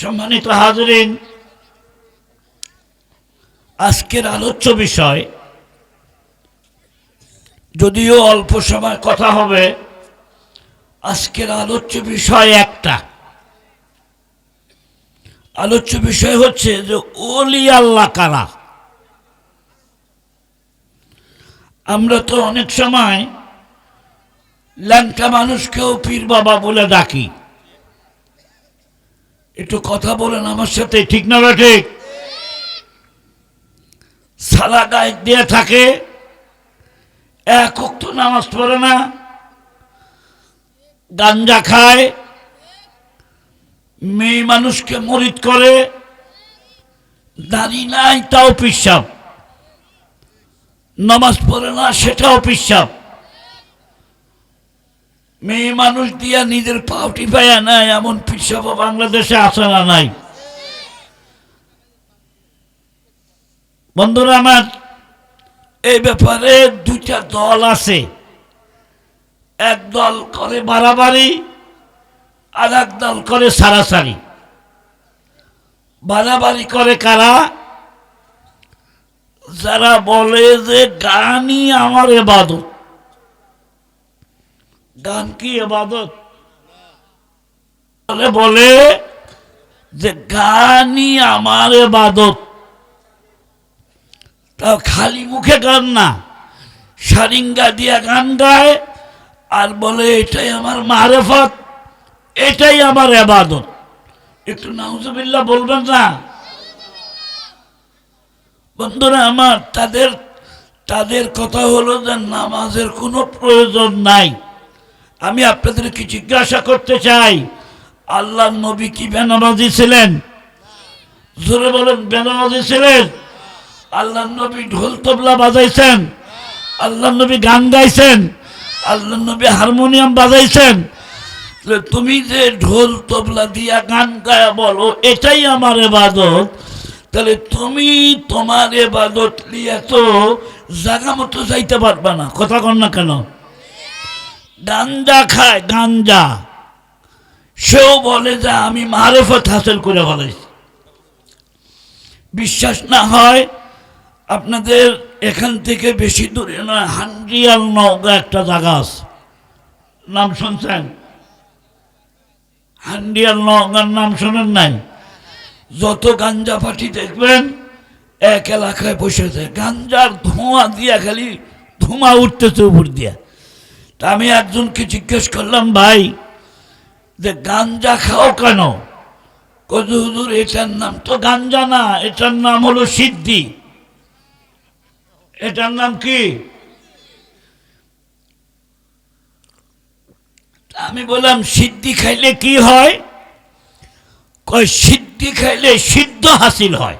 সম্মানিত হাজরিন, আজকের আলোচ্য বিষয়, যদিও অল্প সময় কথা হবে, আজকের আলোচ্য বিষয় একটা। আলোচ্য বিষয় হচ্ছে যে, ওলি আল্লাহ কারা? আমরা তো অনেক সময় ল্যাংটা মানুষকেও পীর বাবা বলে ডাকি। একটু কথা বলেন আমার সাথে, ঠিক না বা ঠিক? সালা গায়ে দিয়ে থাকে, এক উক্ত নামাজ পড়ে না, গাঞ্জা খায়, মেয়ে মানুষকে মরিত করে দাড়ি নাই, তাও পিসাব। নামাজ পড়ে না, সেটাও পিসাব। মেয়ে মানুষ দিয়া নিজের পাউটি পায়া নাই, এমন পিসাব বাংলাদেশে আসে না নাই? বন্ধুরা আমার, এই ব্যাপারে দুইটা দল আছে। এক দল করে বাড়াবাড়ি, আর এক দল করে সারাসারি। বাড়াবাড়ি করে কারা? যারা বলে যে গানই আমার এবাদত। গান কি এবাদত? বলে যে গানই আমার এবাদত। তাও খালি মুখে গান না, সারিঙ্গা দিয়া গান গায় আর বলে, এটাই আমার মারেফত, এটাই আমার এবাদত। একটু নাউজুবিল্লাহ বলবেন না? বন্ধুরা আমার, তাদের তাদের কথা হলো যে নামাজের কোনো প্রয়োজন নাই। আমি আপনাদেরকে জিজ্ঞাসা করতে চাই আল্লাহ নবী কি বেনামাজি ছিলেন? জোরে বলেন, বেনামাজি ছিলেন? আল্লাহ নবী ঢোল তবলা বাজাইছেন? আল্লাহ নবী গান গাইছেন? আল্লাহ নবী হারমোনিয়াম বাজাইছেন? তুমি যে ঢোল তবলা দিয়া গান গায়া বলো, এটাই আমার এবাদত। তাহলে তুমি তোমার এবাদত লিয়া তো জাগা মতো যাইতে পারবা না। কথা কন না কেন? গাঞ্জা খায় গাঞ্জা সেও বলে যে, আমি মারেফত হাসিল করে ফেলেছি। বিশ্বাস না হয়, আপনাদের এখান থেকে বেশি দূরে নয় হান্ড্রিয়াল নওগা একটা জায়গা আছে। নাম শুনছেন? হান্ডিয়াল নওগার নাম শোনেন নাই? যত গাঞ্জা পাটি দেখবেন, এক এলাকায় বসেছে গাঞ্জার ধোঁয়া দিয়া খালি ধোঁয়া উঠতেছে উপর দিয়া। তা আমি একজনকে জিজ্ঞেস করলাম, ভাই, যে গাঞ্জা খাও কেন? কত হুজুর, এটার নাম তো গাঞ্জা না, এটার নাম হলো সিদ্ধি। এটার নাম কি? আমি বললাম, সিদ্ধি খাইলে কি হয়? কয়, সিদ্ধি খাইলে সিদ্ধ হাসিল হয়।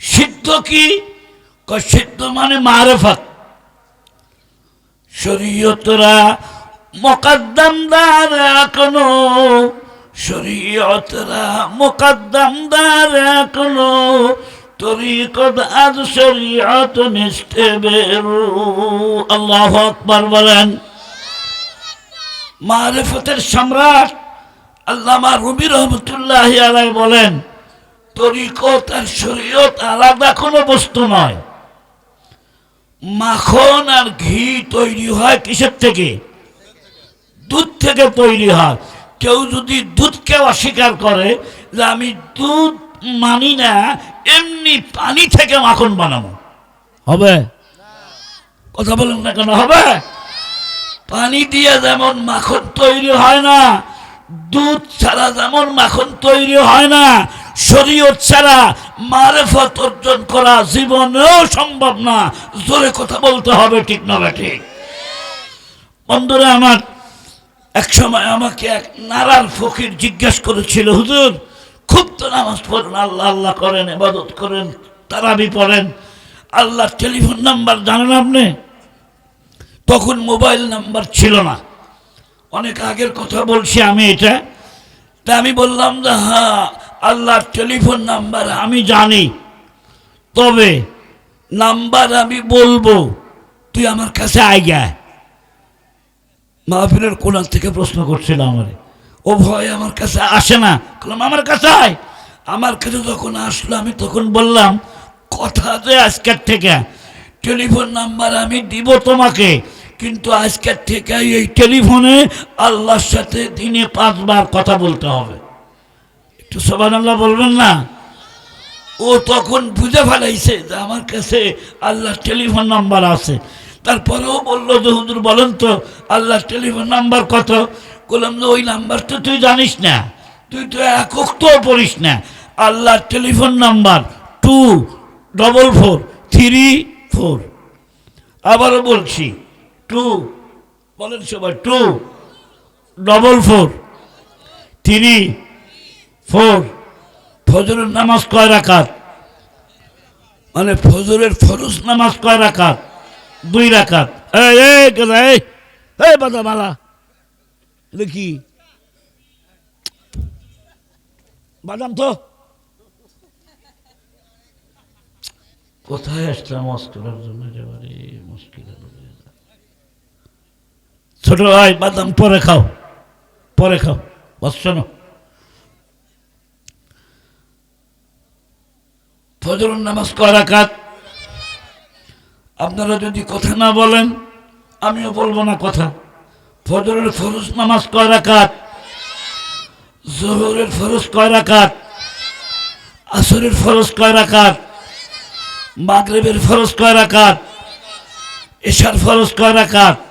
সিদ্ধ কি? কয়, সিদ্ধ মানে মারেফত। শরীয়তরা মোকাদ্দামদার এখনও, শরীয়তরা মোকাদ্দামদার এখনও, তরিকত আজ শরীয়ত নিষ্ঠে বেরু। আল্লাহ আকবার বলেন। মারেফতের সম্রাট আল্লামা রবি রহমতুল্লাহ আলাই বলেন, তরিকত আর শরীয়ত আলাদা কোনো বস্তু নয়। মাখন আর ঘি তৈরি হয় কিসের থেকে? দুধ থেকে তৈরি হয়। কেউ যদি দুধকে অস্বীকার করে যে আমি দুধ মানি না, এমনি পানি থেকে মাখন বানাবো। হবে? কথা বলেন না কেন, হবে? পানি দিয়ে যেমন মাখন তৈরি হয় না দুধ ছাড়া যেমন মাখন তৈরি হয় না, শরীয়ত ছাড়া মারেফত অর্জন করা জীবনেও সম্ভব না। জোরে কথা বলতে হবে, ঠিক না ঠিক। বন্ধুরা, আমার এক সময় আমাকে এক নারার ফকির জিজ্ঞেস করেছিল, হুজুর, খুব তো নামাজ পড়েন, আল্লাহ আল্লাহ করেন এবাদত করেন, তারাবি পড়েন, আল্লাহর টেলিফোন নাম্বার জানেন আপনি? তখন মোবাইল নাম্বার ছিল না। অনেক আগের কথা বলছি আমি এটা। তা আমি বললাম যে হ্যাঁ আল্লাহর টেলিফোন নাম্বার আমি জানি। তবে নাম্বার আমি বলব। তুই আমার কাছে গা। মাহফিলের কোনার থেকে প্রশ্ন করছিল আমারে। ও ভয় আমার কাছে আসে না। বললাম, আমার কাছে আয়। আমার কাছে যখন আসলো, আমি তখন বললাম, কথা যে আজকের থেকে টেলিফোন নাম্বার আমি দিব তোমাকে। কিন্তু আজকের থেকে এই টেলিফোনে আল্লাহর সাথে দিনে পাঁচবার কথা বলতে হবে। একটু সবান আল্লাহ বলবেন না? ও তখন বুঝে ফেলাইছে যে আমার কাছে আল্লাহর টেলিফোন নাম্বার আছে। তারপরেও বলল যে, হুজুর, বলেন তো, আল্লাহর টেলিফোন নাম্বার কত? বললাম যে, ওই নাম্বার তো তুই জানিস না। তুই তো একক তো পড়িস না। আল্লাহর telephone number two double four three four. আবারও বলছি টু, বলেন সবাই, two. Double four. Three four. ফজরের নামাজ কয় রাকাত? মানে ফজরের ফরজ নামাজ কয় রাকাত? দুই রাকাত। এই কি? বাদাম তো। কোথায় আসলাম মস্কিলের জন্য একেবারে মুশকিল ছোট ভাই, বাদাম পরে খাও। পরে খাও। বসছো না ফজর নামাজ কয় রাকাত? আপনারা যদি কথা না বলেন, আমিও বলব না কথা। ফজরের ফরজ নামাজ কয় রাকাত? জোহরের ফরজ কয় রাকাত? আসরের ফরজ কয় রাকাত? মাগরেবের ফরজ কয় রাকাত? এশার ফরজ কয় রাকাত?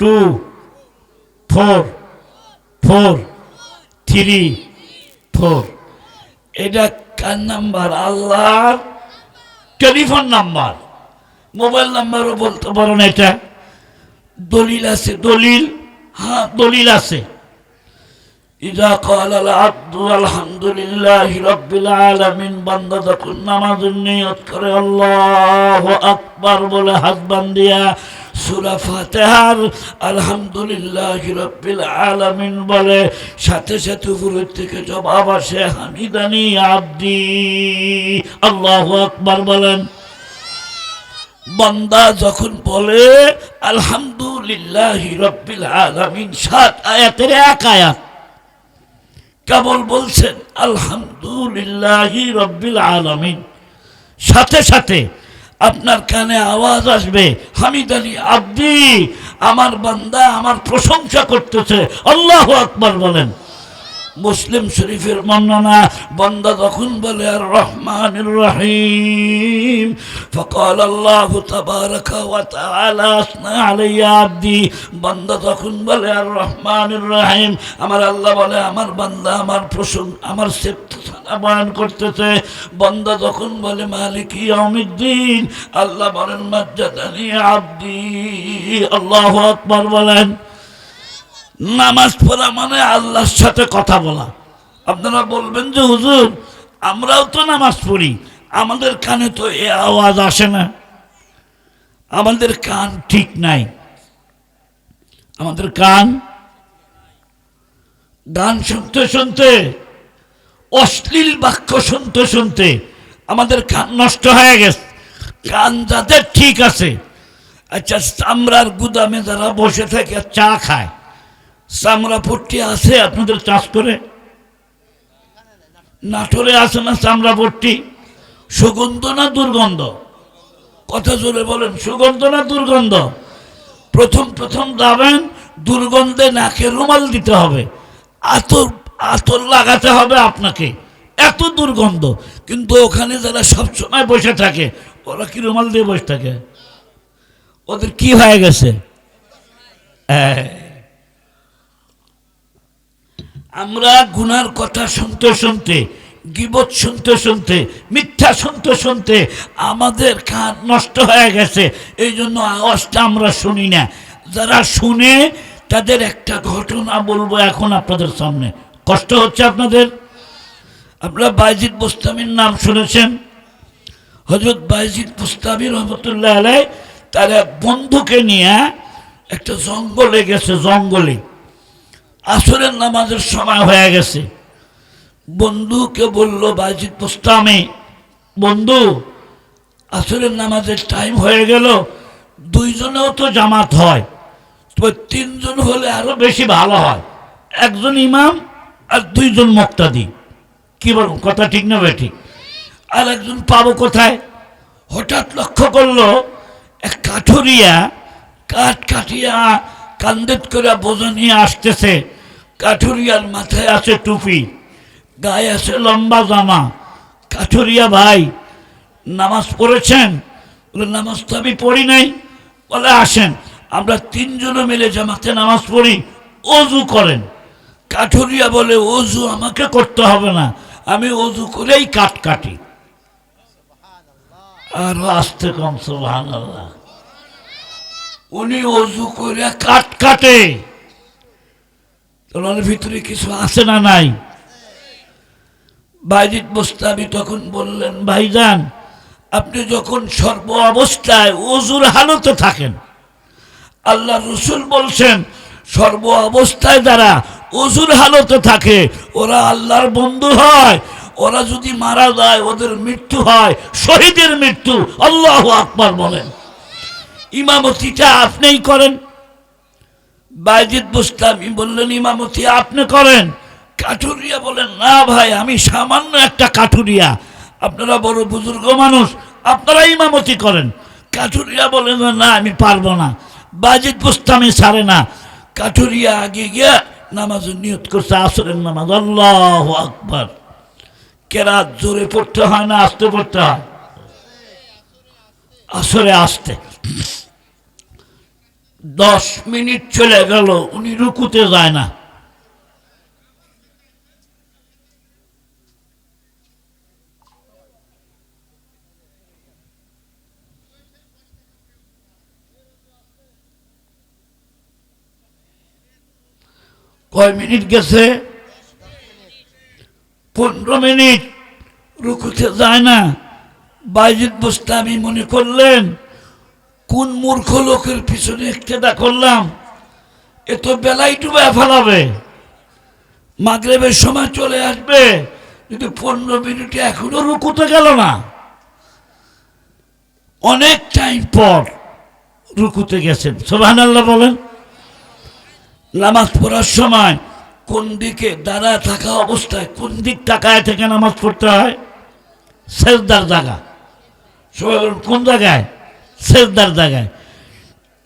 two four four three four এটা কার নাম্বার আল্লাহর টেলিফোন নাম্বার মোবাইল নাম্বারও বলতে পারো না এটা দলিল আছে দলিল হ্যাঁ দলিল আছে ইজা قال العبد الحمد لله رب العالمين বান্দা যখন নামাজের নিয়ত করে আল্লাহ আকবার বলে হাত বান্দিয়া সূরা ফাতিহার আলহামদুলিল্লাহ রাব্বিল আলামিন বলে, সাথে সাথে উপরের থেকে জবাব আসে, হামিদানি আব্দি। আল্লাহু আকবার বলেন। বন্দা যখন বলে, আলহামদুলিল্লাহ রব্বিল আলামিন, সাত আয়াতের এক আয়াত, কেবল বলছেন, আলহামদুলিল্লাহ রব্বিল আলামিন। সাথে সাথে আপনার কানে আওয়াজ আসবে। হামিদ আলী আব্দি, আমার বান্দা আমার প্রশংসা করতেছে। আল্লাহ আকবর বলেন। মুসলিম শরীফের বর্ণনা, বন্দা তখন বলে, আর রহমান রহিম। ফকল আল্লাহ আব্দি। বন্দা তখন বলে, আর রহমান রহিম। আমার আল্লাহ বলে, আমার বান্দা আমার প্রশং আমার বয়ান করতেছে। বন্দা তখন বলে, মালিক ইয়াউমিদ্দিন। আল্লাহ বলেন, মাজ্জাদানি আব্দি। আল্লাহু আকবার বলেন। নামাজ পড়া মানে আল্লাহর সাথে কথা বলা। আপনারা বলবেন যে, হুজুর, আমরাও তো নামাজ পড়ি। আমাদের কানে তো এ আওয়াজ আসে না। আমাদের কান ঠিক নাই। আমাদের কান গান শুনতে শুনতে, অশ্লীল বাক্য শুনতে শুনতে আমাদের কান নষ্ট হয়ে গেছে। কান যাদের ঠিক আছে আচ্ছা চামড়ার গুদামে যারা বসে থাকে, চা খায়। চামড়া পট্টি আছে, আপনাদের চাষ করে? নাটোরে আছে না চামড়া পট্টি সুগন্ধ না দুর্গন্ধ? কথা জোরে বলেন, সুগন্ধ না দুর্গন্ধ? প্রথম প্রথম যাবেন দুর্গন্ধে নাকে রুমাল দিতে হবে। আতর আতর লাগাতে হবে আপনাকে। এত দুর্গন্ধ। কিন্তু ওখানে যারা সবসময় বসে থাকে, ওরা কি রুমাল দিয়ে বসে থাকে? ওদের কি হয়ে গেছে? হ্যাঁ। আমরা গুনার কথা শুনতে শুনতে, গিবত শুনতে শুনতে, মিথ্যা শুনতে শুনতে আমাদের কান নষ্ট হয়ে গেছে। এই জন্য আওয়াজটা আমরা শুনি না। যারা শুনে, তাদের একটা ঘটনা বলব এখন আপনাদের সামনে। কষ্ট হচ্ছে আপনাদের? আপনারা বাইজিদ বুস্তামির নাম শুনেছেন? হজরত বাইজিদ বুস্তামি রহমতুল্লাহ আলাই তার এক বন্ধুকে নিয়ে একটা জঙ্গলে গেছে, জঙ্গলে। আসরের নামাজের সময় হয়ে গেছে। বন্ধুকে বলল, বাজিদ পোস্তামে, বন্ধু, আসরের নামাজের টাইম হয়ে গেল, দুইজনেও তো জামাত হয়, তবে তিনজন হলে আরও বেশি ভালো হয়। একজন ইমাম আর দুইজন মুক্তাদি। কি বলুন কথা ঠিক না ঠিক? আর একজন পাবো কোথায়? হঠাৎ লক্ষ্য করল, এক কাঠুরিয়া, কাঠ কাটিয়া কান্দেত করে বোঝা নিয়ে আসতেছে। কাঠুরিয়ার মাথায় আছে টুপি, গায়ে আছে লম্বা জামা। কাঠুরিয়া ভাই, নামাজ পড়েছেন? বলে, নামাজ তো আমি পড়ি নাই। বলে, আসেন, আমরা তিনজনে মিলে জামাতে নামাজ পড়ি, অজু করেন। কাঠুরিয়া বলে, অজু আমাকে করতে হবে না, আমি অজু করেই কাঠ কাটি। আরও আসতে কম সুবহান আল্লাহ উনি অজু করে কাঠ কাটে। তোমার ভিতরে কিছু আছে না নাই? বাইজিৎ মোস্তাবি তখন বললেন, ভাইজান, আপনি যখন সর্ব অবস্থায় অজুর হালতে থাকেন, আল্লাহ রসুল বলছেন, সর্ব অবস্থায় যারা অজুর হালতে থাকে, ওরা আল্লাহর বন্ধু হয়। ওরা যদি মারা যায়, ওদের মৃত্যু হয়। শহীদের মৃত্যু, আল্লাহ আকবার বলেন। ইমামতিটা আপনিই করেন। বাইজিদ বুস্তামি বললেন, ইমামতি আপনি করেন? কাঠুরিয়া বলেন, না ভাই, আমি সামান্য একটা কাঠুরিয়া। আপনারা বড় বুজুর্গ মানুষ আপনারা ইমামতি করেন। কাঠুরিয়া বলেন, না, আমি পারব না। বাজিদ বুস্তামি ছাড়ে না। কাঠুরিয়া আগে গিয়ে নামাজের নিয়ত করছে, আসরের নামাজ। আল্লাহ আকবর। কেরাত জোরে পড়তে হয় না, আসতে পড়তে হয়? আসরে আসতে। দশ মিনিট চলে গেল, উনি রুকুতে যায় না। কয় মিনিট গেছে? পনেরো মিনিট। রুকুতে যায় না। বাইজিৎ বুস্তামি মনে করলেন কোন মূর্খ লোকের পিছনে একটা করলাম? এ তো বেলাই ডুবে ফেলাবে। মাগরেবের সময় চলে আসবে কিন্তু পনেরো মিনিটে এখনও রুকুতে গেল না। অনেক টাইম পর রুকুতে গেছেন। সোহান আল্লাহ বলেন, নামাজ পড়ার সময় কোন দিকে দাঁড়া থাকা অবস্থায় কোন দিক তাকায় থেকে নামাজ পড়তে হয়? শেষদার জায়গা। সবাই কোন জায়গায়? শেষদার জায়গায়।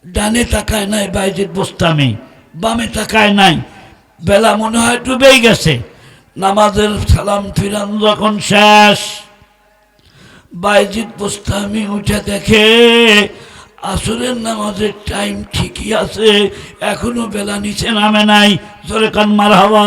ডানে তাকায় নাই বাইজিৎ বস্তামি, বামে তাকায় নাই। বেলা মনে হয় ডুবেই গেছে। নামাজের সালাম ফিরান যখন শেষ বাইজিৎ বস্তামি উঠে দেখে, আসরের নামাজের টাইম ঠিকই আছে, এখনও বেলা নিচে নামে নাই। জোরে কান মার হাওয়া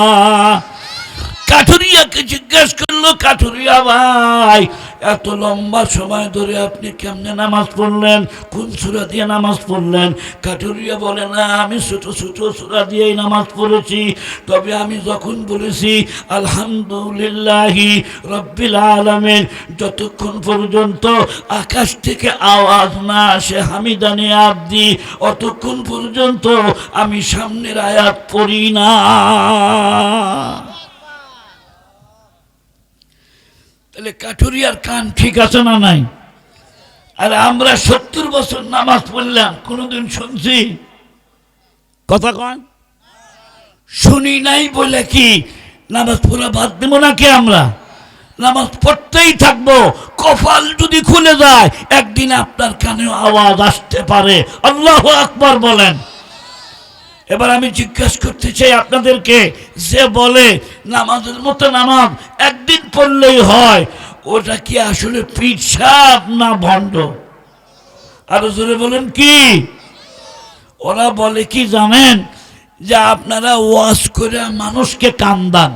কাঠুরিয়াকে জিজ্ঞেস করল, কাঠুরিয়া ভাই এত লম্বা সময় ধরে আপনি কেমনে নামাজ পড়লেন? কোন সুরা দিয়ে নামাজ পড়লেন? কাঠুরিয়া বলে, না, আমি ছোট ছোট সুরা দিয়েই নামাজ পড়েছি। তবে আমি যখন বলেছি, আলহামদুলিল্লাহি রব্বিল আলমের যতক্ষণ পর্যন্ত আকাশ থেকে আওয়াজ না আসে হামিদানি আবদি অতক্ষণ পর্যন্ত আমি সামনের আয়াত পড়ি না। তাহলে কাঠুরিয়ার কান ঠিক আছে না নাই? আর আমরা সত্তর বছর নামাজ পড়লাম, কোনোদিন শুনছি? কথা কন। শুনি নাই বলে কি, নামাজ পড়া বাদ দেবো নাকি আমরা? নামাজ পড়তেই থাকব, কপাল যদি খুলে যায়, একদিন আপনার কানে আওয়াজ আসতে পারে। আল্লাহ আকবর বলেন। এবার আমি জিজ্ঞেস করতে চাই আপনাদেরকে, যে বলে নামাজের মতো নামাজ একদিন পড়লেই হয়, ওটা কি আসলে পিঠ সাপ না ভণ্ড? আরও জোরে বলেন কি? ওরা বলে কি জানেন, যে আপনারা ওয়াজ করে মানুষকে কান্দান।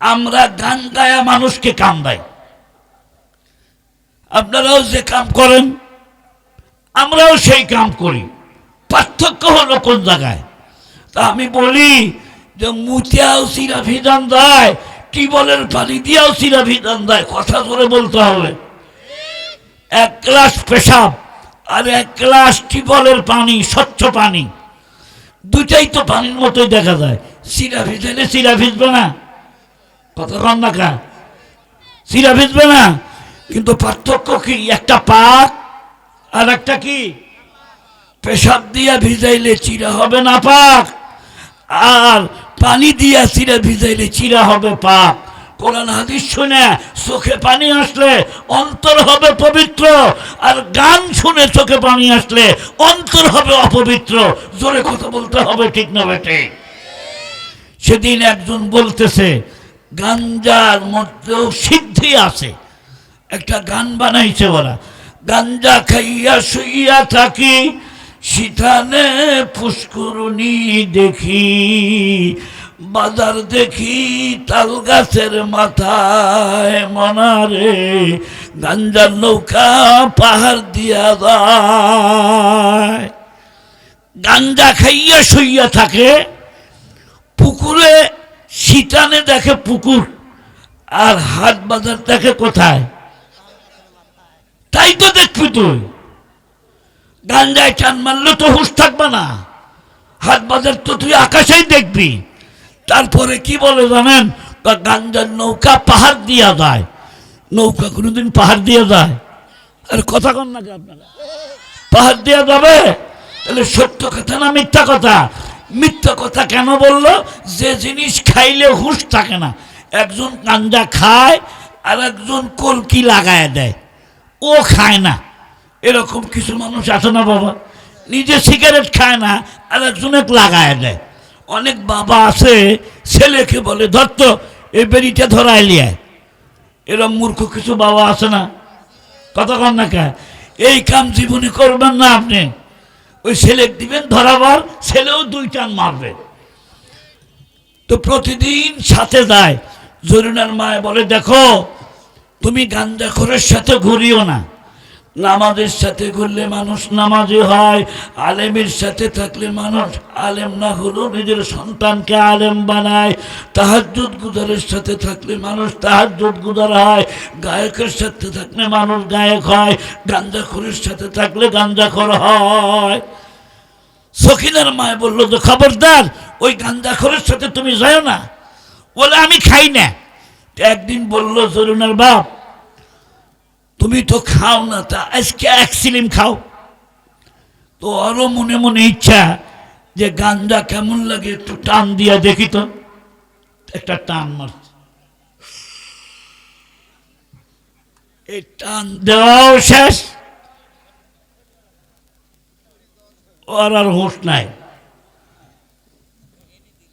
আমরা গান গায়া মানুষকে কান্দাই। আপনারাও যে কাম করেন, আমরাও সেই কাম করি। পার্থক্য হলো কোন জায়গায়? তা আমি বলি যে মুতিয়াও সিরা ভিজান দেয়, টিবলের পানি দিয়েও সিরা ভিজান দেয়, কথা ধরে বলতে হবে। এক গ্লাস পেশাব আর এক গ্লাস টিবলের পানি, স্বচ্ছ পানি। দুটাই তো পানির মতোই দেখা যায়। সিরা ভিজালে সিরা ভিজবে না। কথা কন না কা সিরা ভিজবে না। কিন্তু পার্থক্য কি? একটা পাক আর একটা কি? পেশাব দিয়া ভিজাইলে চিরা হবে না পাক। আর পানি দিয়া চিরা ভিজাইলে চিরা হবে পাক। কোরআন হাদিস শুনে চোখে পানি আসলে অন্তর হবে পবিত্র, আর গান শুনে চোখে পানি আসলে অন্তর হবে অপবিত্র। জোরে কথা বলতে হবে ঠিক না বেটে সেদিন একজন বলতেছে, গাঞ্জার মধ্যেও সিদ্ধি আছে। একটা গান বানাইছে ওরা। গাঞ্জা খাইয়া শুইয়া থাকি শীতানে পুষ্করণী দেখি, বাজার দেখি তাল গাছের মাথায় মনারে, গাঞ্জার নৌকা পাহাড় দিয়া যায়। গাঞ্জা খাইয়া শুইয়া থাকে, পুকুরে শীতানে দেখে পুকুর, আর হাট বাজার দেখে কোথায়? তাই তো দেখবি তুই। গাঞ্জায় টান মারলে তো হুশ থাকবে না। হাত বাজার তো তুই আকাশেই দেখবি। তারপরে কি বলে জানেন? গাঞ্জার নৌকা পাহাড় দিয়া যায় নৌকা কোনোদিন পাহাড় দিয়ে যায় আর কথা কন না আপনারা? পাহাড় দেওয়া যাবে? তাহলে সত্য কথা না মিথ্যা কথা? মিথ্যা কথা কেন বলল? যে জিনিস খাইলে হুঁশ থাকে না। একজন গাঞ্জা খায় আর একজন কলকি লাগায় দেয়। ও খায় না। এরকম কিছু মানুষ আছে না বাবা? নিজে সিগারেট খায় না আর একজনে লাগায় দেয়। অনেক বাবা আছে, ছেলেকে বলে ধরত এই বেরিটা ধরাই লিয়ায় এরকম মূর্খ কিছু বাবা আছে না? কন না কে এই কাম জীবনে করবেন না আপনি। ওই ছেলে দিবেন ধরাবার, ছেলেও দুই টান মারবে। তো প্রতিদিন সাথে যায়। জরিনার মায় বলে, দেখো, তুমি গাঞ্জাখোরের সাথে ঘুরিও না। নামাজের সাথে ঘুরলে মানুষ নামাজি হয়, আলেমের সাথে থাকলে মানুষ আলেম না হলেও নিজের সন্তানকে আলেম বানায়। তাহাজ্জুদ গুজারের সাথে থাকলে মানুষ তাহাজ্জুদ গুজার হয়, গায়কের সাথে থাকলে মানুষ গায়ক হয় গাঞ্জাখোরের সাথে থাকলে গাঞ্জাখোর হয়। সখিনার মায় বলল, যে খবরদার, ওই গাঞ্জাখোরের সাথে তুমি যাও না। বলে, আমি খাই না। একদিন বলল, জরুনার বাপ তুমি তো খাও না তা, আজকে এক সিলিম খাও। তো আরও মনে মনে ইচ্ছা যে গাঞ্জা কেমন লাগে, একটু টান দিয়া দেখি তো। একটা টান মারছে। এই টান দেওয়াও শেষ। ওর আর হোশ নাই।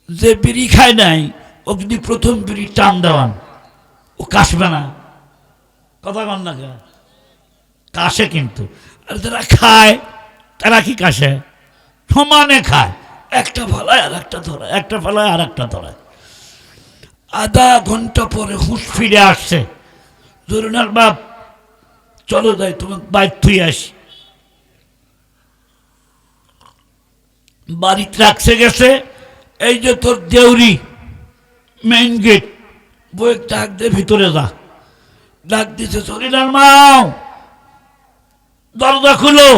যে বিড়ি খায় নাই, ও যদি প্রথম বিড়ি টান দেওয়ান, ও কাশবে না। কথা কন না কে? কাশে কিন্তু। আর যারা খায়, তারা কি কাশে? সমানে খায়। একটা ফলায় আর একটা ধরায়। একটা ফলায় আর একটা ধরায়। আধা ঘণ্টা পরে হুঁশ ফিরে আসছে। জরুনার বাপ, চলো যাই, তোমার বাইর থুই আসি। বাড়িতে রাখছে গেছে। এই যে তোর দেউরি মেইন গেট বই ডাক দিয়ে ভিতরে যা। ডাক দিছে জরিনার মাও দরজা খুলো।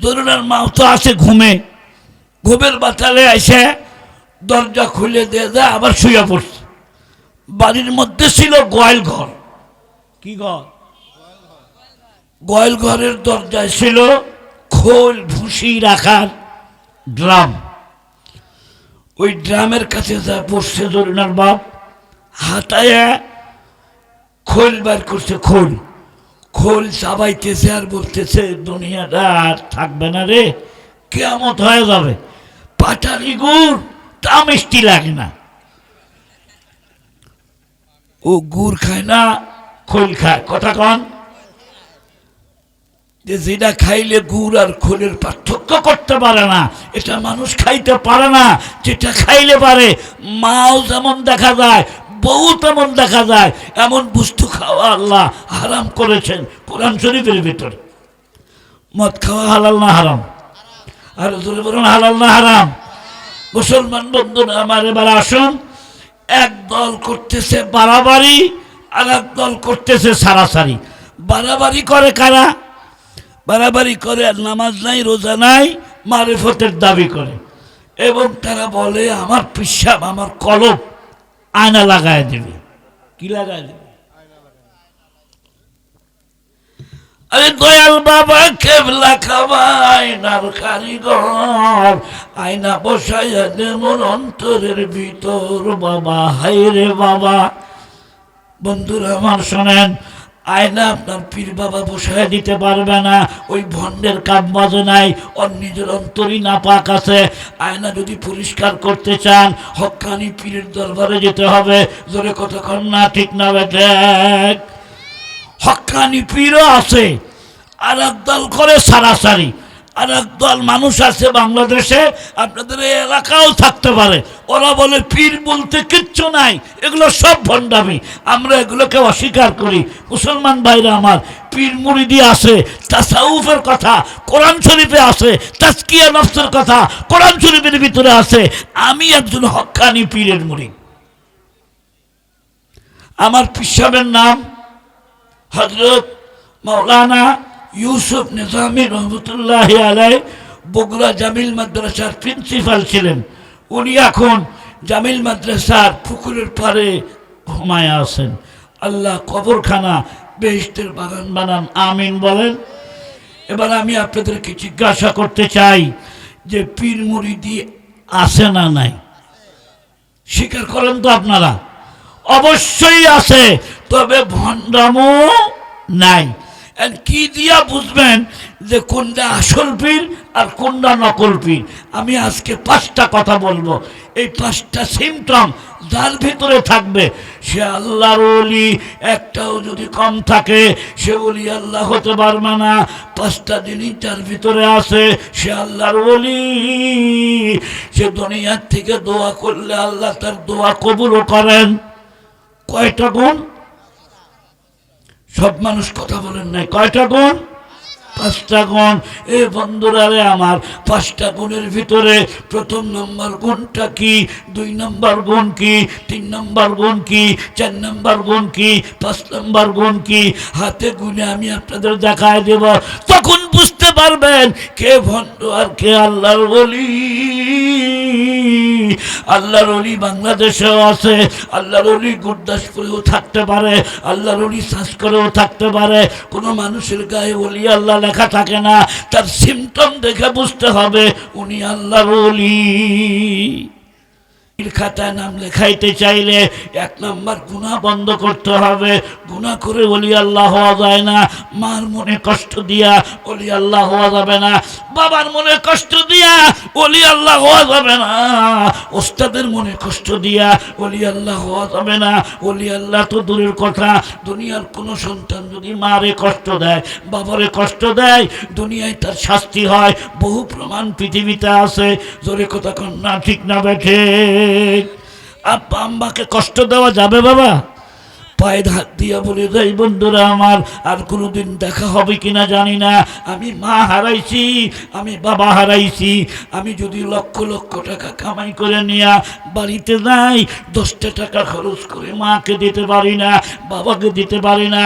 জরিনার মাও তো আছে ঘুমে ঘুমের বাতালে এসে দরজা খুলে দিয়ে দেয় আবার শুয়ে পড়ছে। বাড়ির মধ্যে ছিল গোয়াল ঘর। কি ঘর? গোয়াল ঘরের দরজায় ছিল খোল ভুসি রাখার ড্রাম। ওই ড্রামের কাছে যা বসছে জরিনার বাপ হাতায় খোল বার করছে, খোল। খোল চাবাইতেছে আর বলতেছে, দুনিয়াটা আর থাকবে না রে কেমত হয়ে যাবে। পাটালি গুড়, তা মিষ্টি লাগে না। ও গুড় খায় না, খোল খায়। কথা কন। যে যেটা খাইলে গুড় আর খোলের পার্থক্য করতে পারে না, এটা মানুষ খাইতে পারে না, যেটা খাইলে পারে মাও যেমন দেখা যায় বউ এমন দেখা যায়, এমন বস্তু খাওয়া আল্লাহ হারাম করেছেন কোরআন শরীফের ভিতর। মদ খাওয়া হালাল না হারাম? আর বলুন, হালাল না হারাম? মুসলমান বন্ধুরা, আমার এবার আসুন, এক দল করতেছে বাড়াবাড়ি আর এক দল করতেছে সারাসারি। বাড়াবাড়ি করে কারা? বাড়াবাড়ি করে নামাজ নাই, রোজা নাই, মারেফতের দাবি করে। এবং তারা বলে, আমার পিসাব, আমার কলব আয়না লাগায় দেবে। কি লাগায় দেবে? আরে দয়াল বাবা, কেবলা খাবা, আয়নার কারিগর। আয়না বসাইয়া দেমন অন্তরের ভিতর। বাবা হাই রে বাবা। বন্ধুরা, আমার শোনেন আয়না আপনার পীর বাবা বসায় দিতে পারবে না। ওই ভণ্ডের কাপ বাজে নাই, ওর নিজের অন্তরই না পাক আছে। আয়না যদি পরিষ্কার করতে চান, হকানি পীরের দরবারে যেতে হবে। জোরে কতক্ষণ না, ঠিক না দেখ। হকানি পীরও আছে। আর একদল করে সারাসারি। আর একদল মানুষ আছে বাংলাদেশে, আপনাদের এই এলাকাও থাকতে পারে। ওরা বলে, পীর বলতে কিচ্ছু নাই, এগুলো সব ভণ্ডামি। আমরা এগুলোকে অস্বীকার করি। মুসলমান ভাইরা আমার, পীর মুরিদি আছে, তাসাউফের কথা, কোরআন শরীফে আছে তাস্কিয়া নফসের কথা, কোরআন শরীফের ভিতরে আছে। আমি একজন হক্কানি পীরের মুড়ি আমার পিসাবের নাম হজরত মৌলানা ইউসুফ নিজামী রহমতুল্লাহ আলাই বগুড়া জামিল মাদ্রাসার প্রিন্সিপাল ছিলেন। উনি এখন জামিল মাদ্রাসার পুকুরের পারে ঘুমায় আছেন। আল্লাহ কবরখানা বেহিস্তের বাগান বানান, আমিন বলেন। এবার আমি আপনাদেরকে জিজ্ঞাসা করতে চাই যে পীর মুরিদি আছে না নাই? স্বীকার করেন তো আপনারা। অবশ্যই আছে, তবে ভণ্ডামও নাই। কি দিয়া বুঝবেন যে কোনটা আসল পীর আর কোনটা নকল পীর? আমি আজকে পাঁচটা কথা বলব। এই পাঁচটা সিমটম যার ভিতরে থাকবে, সে আল্লাহর অলি একটাও যদি কম থাকে, সে অলি আল্লাহ হতে পারবে না। পাঁচটা জিনিস যার ভিতরে আছে, সে আল্লাহর অলি সে দুনিয়ার থেকে দোয়া করলে আল্লাহ তার দোয়া কবুলও করেন। কয়টা গুণ? সব মানুষ কথা বলেন নাই। কয়টা গুণ? পাঁচটা গুণ। এ বন্ধুরা রে আমার, পাঁচটা গুণের ভিতরে প্রথম নম্বর গুণটা কি? দুই নম্বর গুণ কি? তিন নম্বর গুণ কি? চার নম্বর গুণ কি? পাঁচ নম্বর গুণ কি? হাতে গুণে আমি আপনাদের দেখায় দেব। তখন বুঝতে পারবেন কে ভণ্ড আর কে আল্লাহর বলি আল্লাহর অলি বাংলাদেশেও আছে, আল্লাহর অলি গুরদাসপুরেও থাকতে পারে, আল্লাহর অলি করেও থাকতে পারে। কোনো মানুষের গায়ে অলি আল্লাহ লেখা থাকে না, তার সিমটম দেখে বুঝতে হবে, উনি আল্লাহর অলি। খাতায় নাম লেখাইতে চাইলে এক নম্বর গুণা বন্ধ করতে হবে। গুণা করে অলি আল্লাহ হওয়া যায় না। মার মনে কষ্ট দিয়া অলি আল্লাহ হওয়া যাবে না। বাবার মনে কষ্ট দিয়া অলি আল্লাহ হওয়া যাবে না। ওস্তাদের মনে কষ্ট দিয়া অলি আল্লাহ হওয়া যাবে না। অলি আল্লাহ তো দূরের কথা। দুনিয়ার কোনো সন্তান যদি মারে কষ্ট দেয়, বাবারে কষ্ট দেয়, দুনিয়ায় তার শাস্তি হয়। বহু প্রমাণ পৃথিবীতে আছে। জোরে কথা কন্যা ঠিক না বেঠে আব্বা আম্মাকে কষ্ট দেওয়া যাবে বাবা? পায়ে হাত দিয়া বলে যাই বন্ধুরা আমার আর কোনোদিন দেখা হবে কিনা জানি না। আমি মা হারাইছি, আমি বাবা হারাইছি। আমি যদি লক্ষ লক্ষ টাকা কামাই করে নিয়া বাড়িতে যাই, দশটা টাকা খরচ করে মাকে দিতে পারি না, বাবাকে দিতে পারি না।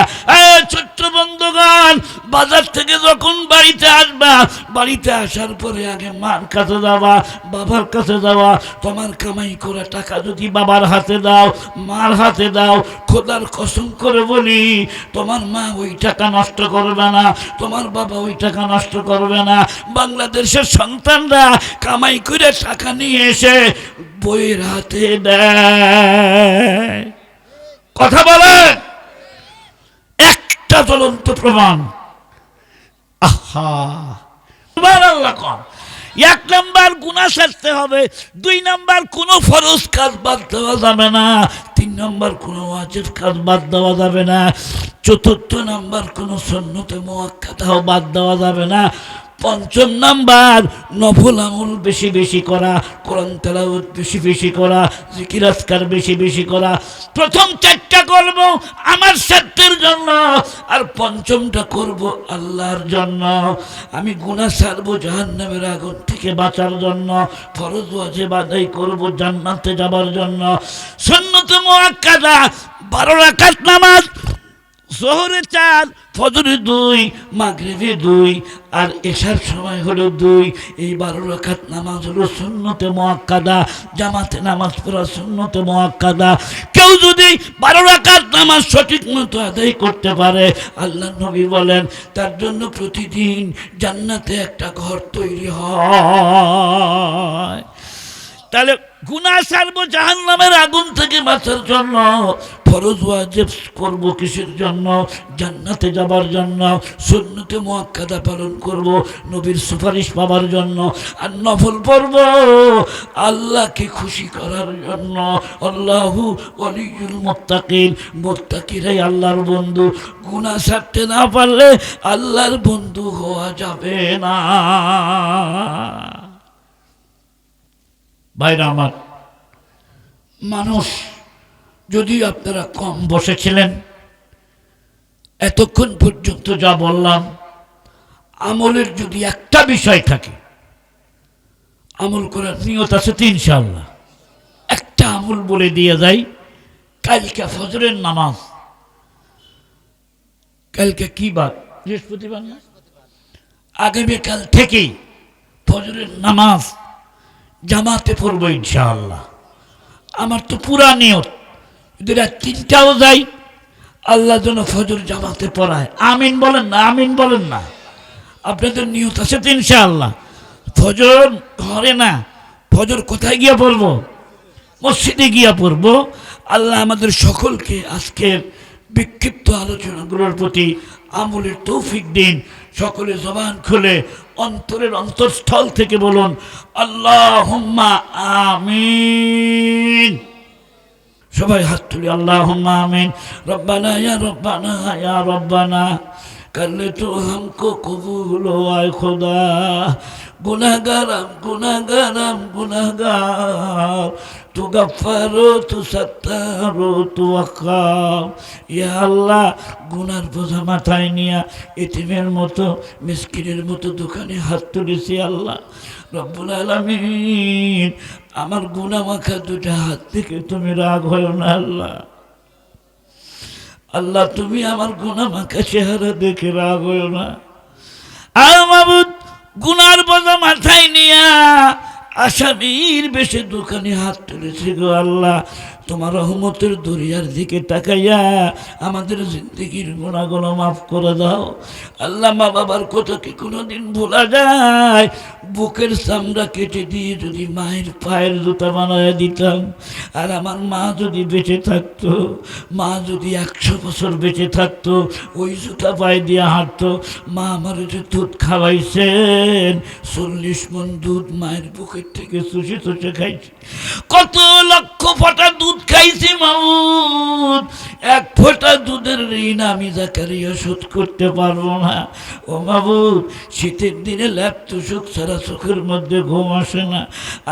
ছোট্ট বন্ধুগণ, বাজার থেকে যখন বাড়িতে আসবা, বাড়িতে আসার পরে আগে মার কাছে যাওয়া বাবার কাছে যাওয়া তোমার কামাই করা টাকা যদি বাবার হাতে দাও, মার হাতে দাও খোদার কসম করে বলি, তোমার মা ওই টাকা নষ্ট করবে না, তোমার বাবা ওই টাকা নষ্ট করবে না। বাংলাদেশের সন্তানরা কামাই করে টাকা নিয়ে এসে বইয়ের হাতে দেয়। কথা বলে? একটা জ্বলন্ত প্রমাণ। আহা! এবার আল্লাহ কর। এক নম্বর গুণা সারতে হবে, দুই নম্বর কোনো ফরজ কাজ বাদ দেওয়া যাবে না, তিন নম্বর কোনো ওয়াজের কাজ বাদ দেওয়া যাবে না, চতুর্থ নাম্বার কোনো সন্ন্যতে মোয়াক্কাতাও বাদ দেওয়া যাবে না। পঞ্চম নাম্বার, নফল আমল বেশি বেশি করা, কোরআন তেলাওয়াত বেশি বেশি করা, জিকির আজকার বেশি বেশি করা। প্রথম চারটা করব আমার স্বার্থের জন্য, আর পঞ্চমটা করব আল্লাহর জন্য। আমি গুণা সারবো জাহান্নামের আগুন থেকে বাঁচার জন্য, ফরজ আছে বাধাই করব জান্নাতে যাবার জন্য। সন্ন্যত মোয়াক্কাদা বারো রাকাত নামাজ জোহরে চার ফজরে দুই মাগরিবে দুই, আর এশার সময় হলো দুই। এই বারো রাকাত নামাজ হলো সুন্নতে মোয়াক্কাদা জামাতে নামাজ পড়া সুন্নতে মোয়াক্কাদা কেউ যদি বারো রাকাত নামাজ সঠিক মতো আদায় করতে পারে, আল্লাহ নবী বলেন, তার জন্য প্রতিদিন জান্নাতে একটা ঘর তৈরি হয়। তাহলে গুনা সারবো জাহান নামের আগুন থেকে বাঁচার জন্য। ফরজ ওয়াজেব করব কিসের জন্য? জান্নাতে যাবার জন্য, সুন্নতে মোয়াক্কাদা পালন করব, নবীর সুপারিশ পাবার জন্য, আর নফল পড়ব আল্লাহকে খুশি করার জন্য। আল্লাহু অলিউল মোত্তাকিল মোত্তাকিরাই আল্লাহর বন্ধু। গুনা সারতে না পারলে আল্লাহর বন্ধু হওয়া যাবে না। ভাইরা আমার, মানুষ যদি আপনারা কম বসেছিলেন, এতক্ষণ পর্যন্ত যা বললাম, আমলের যদি একটা বিষয় থাকে, আমল করার নিয়ত আছে তো ইনশাল্লাহ একটা আমল বলে দিয়ে যাই, কালকে ফজরের নামাজ। কালকে কি বার? বৃহস্পতিবার না? আগামীকাল থেকেই ফজরের নামাজ জামাতে পড়ব ইনশাআল্লাহ। আমার তো পুরা নিয়ত। যদি রাত তিনটাও যাই, আল্লাহ যেন ফজর জামাতে পড়ায়। আমিন বলেন না, আমিন বলেন না। আপনাদের নিয়ত আছে তো ইনশাআল্লাহ। ফজর ঘরে না, ফজর কোথায় গিয়ে পড়ব? মসজিদে গিয়া পড়ব। আল্লাহ আমাদের সকলকে আজকের বিক্ষিপ্ত আলোচনাগুলোর প্রতি আমলের তৌফিক দিন। সকলে জবান খুলে অন্তরের অন্তঃস্থল থেকে বলুন আল্লাহ আমিন। সবাই হাত তুলি আল্লাহ আমিন। রব্বানা ইয়া রব্বানা ইয়া রব্বানা। করলে তো हमको কবুল আয় খোদা গুনাহগারাম গুনাহগারাম গুনাহগার তু গফারো তু সত্তারো তু আকাম ইয়া আল্লাহ গুনার বোঝা মাথায় নিয়া এতিমের মতো মিসকিনের মতো দোকানে হাত তুলেছি আল্লাহ রব্বুল আলমিন আমার গুনা মাখা দুটা হাত থেকে তুমি রাগ হয় না আল্লাহ আল্লাহ, তুমি আমার গুনা মাখা চেহারা দেখে রাগ না। আর মাবুদ, গুনার বোঝা মাথায় নিয়া আসামির বেশি দোকানে হাত তুলেছে গো আল্লাহ। তোমার রহমতের দরিয়ার দিকে তাকাইয়া আমাদের জিন্দগির গুণাগুলো মাফ করে দাও। আল্লাহ মা বাবার কথা কি কোনোদিন ভোলা যায়? বুকের চামড়া কেটে দিয়ে যদি মায়ের পায়ের জুতা বানায় দিতাম, আর আমার মা যদি বেঁচে থাকতো, মা যদি একশো বছর বেঁচে থাকতো, ওই জুতা পায়ে দিয়ে হাঁটতো, মা আমার যে দুধ খাওয়াইছেন, চল্লিশ মন দুধ মায়ের বুকের থেকে চুষে চুষে খাইছি। কত লক্ষ ফটা দুধ খাইছি মাউদ এক ফোঁটা দুধের ঋণ আমি জাকারিয়া শোধ করতে পারব না। ও মাবুদ শীতের দিনে ল্যাপ তুষুক ছাড়া চোখের মধ্যে ঘুম আসে না।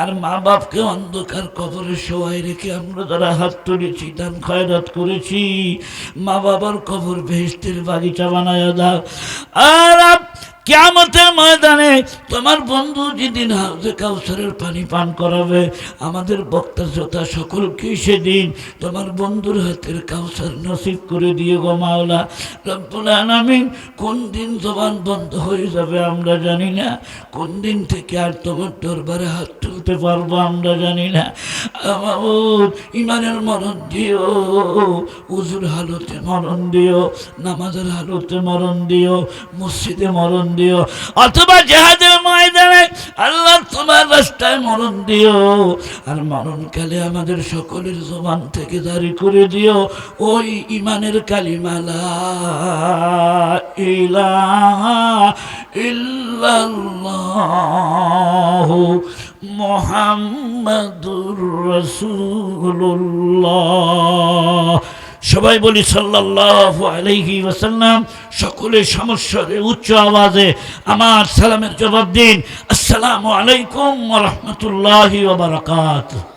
আর মা বাপকে অন্ধকার কবরে শোয়াই রেখে আমরা যারা হাত তুলেছি, দান খয়রাত করেছি, মা বাবার কবর ভেস্তের বাগিচা বানায় দাও। আর কেয়ামতের ময়দানে তোমার বন্ধু যেদিন হাউজে কাউসারের পানি পান করাবে, আমাদের বক্তা শ্রোতা সকলকে সেদিন তোমার বন্ধুর হাতের কাউসার নসিব করে দিয়ে গো মাওলা। রব্বুল আলামিন, কোন দিন জবান বন্ধ হয়ে যাবে আমরা জানি না, কোন দিন থেকে আর তোমার দরবারে হাত তুলতে পারব আমরা জানি না। আমার ইমানের মরণ দিও, উজুর হালতে মরণ দিও, নামাজের হালতে মরণ দিও, মসজিদে মরণ দিও। অথবা জেহাদের ময়দানে আল্লাহ তোমার রাস্তায় মরণ দিও। আর মরণকালে আমাদের সকলের জবান থেকে জারি করে দিও। ওই ইমানের কালিমালা ইলাহা ইল্লাল্লাহ মোহাম্মদুর রসুল্লাহ সবাই বলি সাল্লাল্লাহু আলাইহি ওয়াসাল্লাম, সকলের সমস্যারে উচ্চ আওয়াজে আমার সালামের জবাব দিন। আসসালামু আলাইকুম রাহমাতুল্লাহি ওয়া বারাকাতুহু।